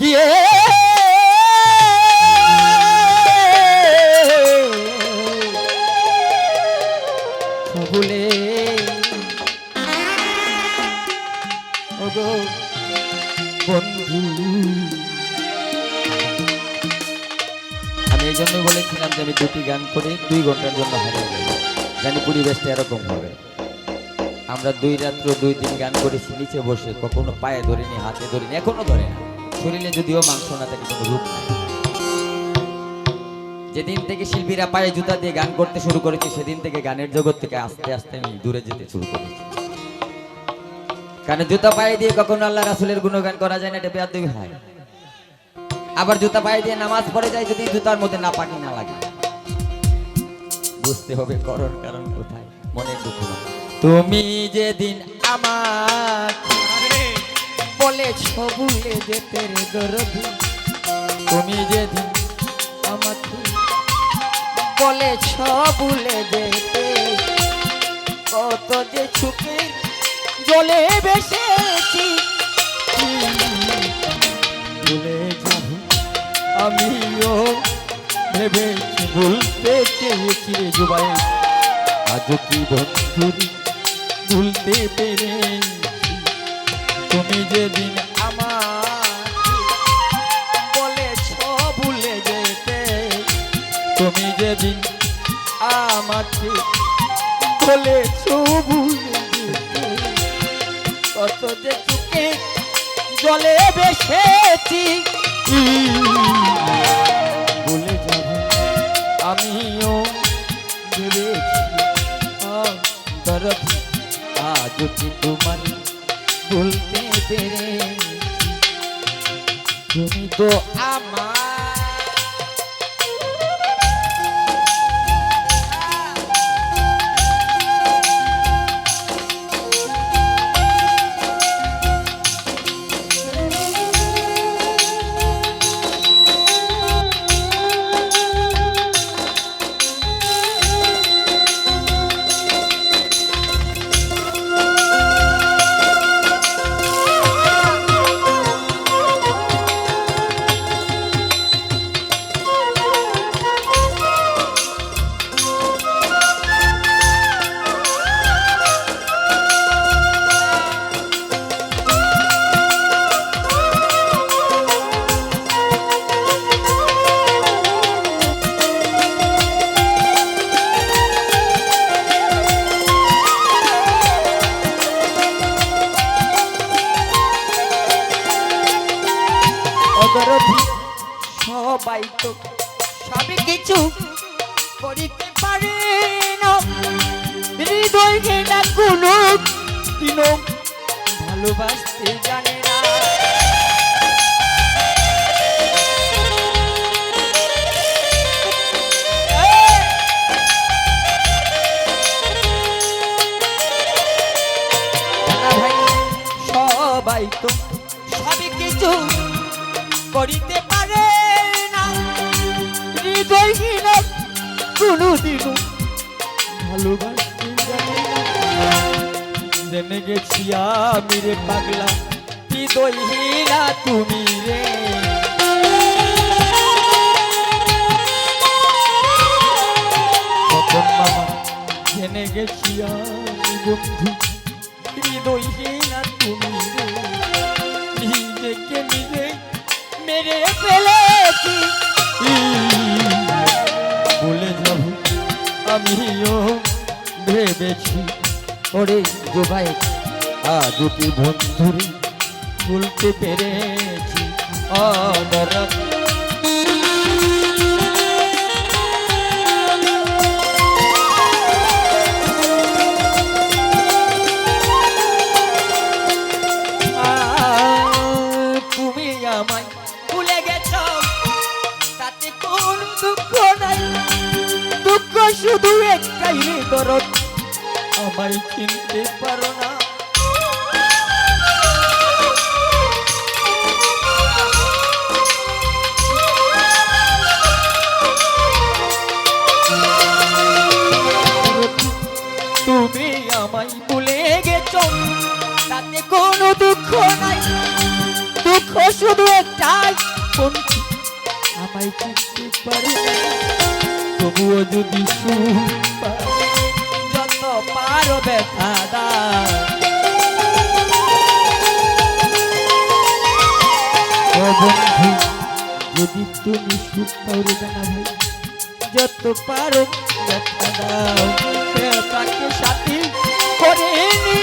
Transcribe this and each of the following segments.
আমি এই জন্য বলেছিলাম যে আমি দুটি গান করে দুই ঘণ্টার জন্য হারিয়ে যাব জানি পরিবেশটা এরকম হবে আমরা দুই রাত্র দুই দিন গান করেছি নিচে বসে কখনো পায়ে ধরিনি হাতে ধরিনি এখনও ধরে না শরীরে যদিও মাংস না থাকে কোনো রূপ নাই। যেদিন থেকে শিল্পীরা পায়ে জুতা দিয়ে গান করতে শুরু করেছে, সেদিন থেকে গানের জগৎ থেকে আস্তে আস্তে আমি দূরে যেতে শুরু করেছি। কারণ জুতা পায়ে দিয়ে কখনো আল্লাহ রাসুলের গুণগান করা যায় না, এটা বেয়াদবি হয়। আবার জুতা পায়ে দিয়ে নামাজ পড়ে যায় যদি জুতার মধ্যে না পাকি না লাগে। বুঝতে হবে করণ কারণ কোথায়, মনের দুঃখ তুমি যেদিন আমার বলেছ ভুলে যেতে রে দরদি। তুমি যেদিন আমাকে বলেছ ভুলে যেতে কত যে ছুকে জলে বেসেছি ভুলে যাব আমিও। ভেবেছি, ভুলতে চেয়েছি রে জুবাই আজ কি বন্ধুর ভুলতে পেরেছি? তুমি যেদিন আমার বলেছ ভুলে যেতে, তুমি যেদিন আমাকে বলেছ ভুলে যেতে, কত যে চুকে জলে বেসেছি ভুলে যাব আমিও দরদ, আজ কি তোমার ভুলতে পেরে। তুমি তো আমার অদরধি সবাই তো সবই কিছু করিতে পারে না। হৃদয় কোনো দিনও ভালোবাসতে জানে হৃদয় হীনা কোনোদিনও ভালোবাসতে জানে না। জেনে গেছি আমি রে জেনে গেছি আমি বন্ধু হৃদয় আমিও ভেবেছি। ওরে জোবাই আজ বন্ধুরে ভুলতে পেরেছি? অনরক শুধু একটাই দরদ। আমায় চিনতে পারো তুমি আমায় ভুলে গেছ। তাতে কোনো দুঃখ নাই। দুঃখ শুধু একটাই কোনটি আমায় চিনতে পারো না। তবুও যদি যত পারো ব্যথা যদি তুমি যত পারো ব্যথা দাও সাথী করে নিয়েছি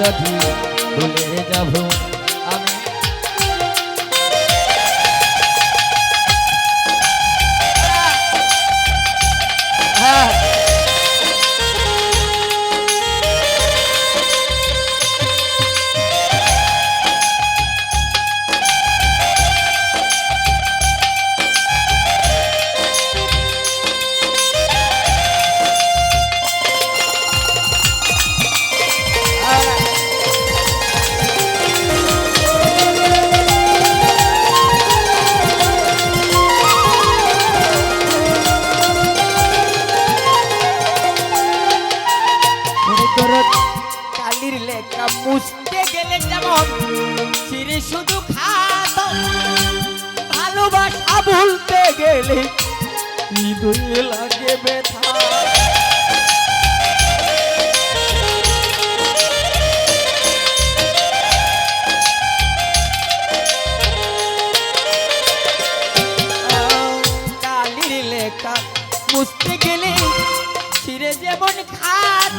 দরদি ভুলে যাব। লেখা গেলে যেমন চিরে শুধু খাত, ভালোবাসা ভুলতে গেলে হৃদয়ে লাগে ব্যথা। মুছতে গেলে ছিঁড়ে যেমন খাত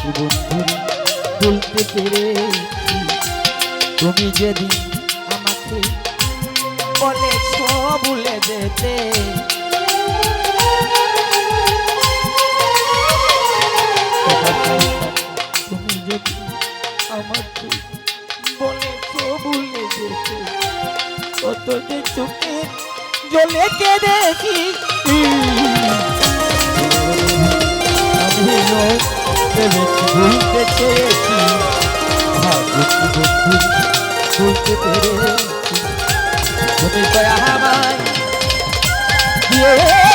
বন্ধুরে বলতে পেরেছি তুমি যেদিন আমাকে বলেছ ভুলে যেতে। তুমি যদি আমাকে বলেছ ভুলে যেতে কত যে চোখে জলে কেঁদেছি। ভেবেছি ভুলতে চেয়েছি ভুলতে পেরেছি তুমি দয়া আমায় দিয়ে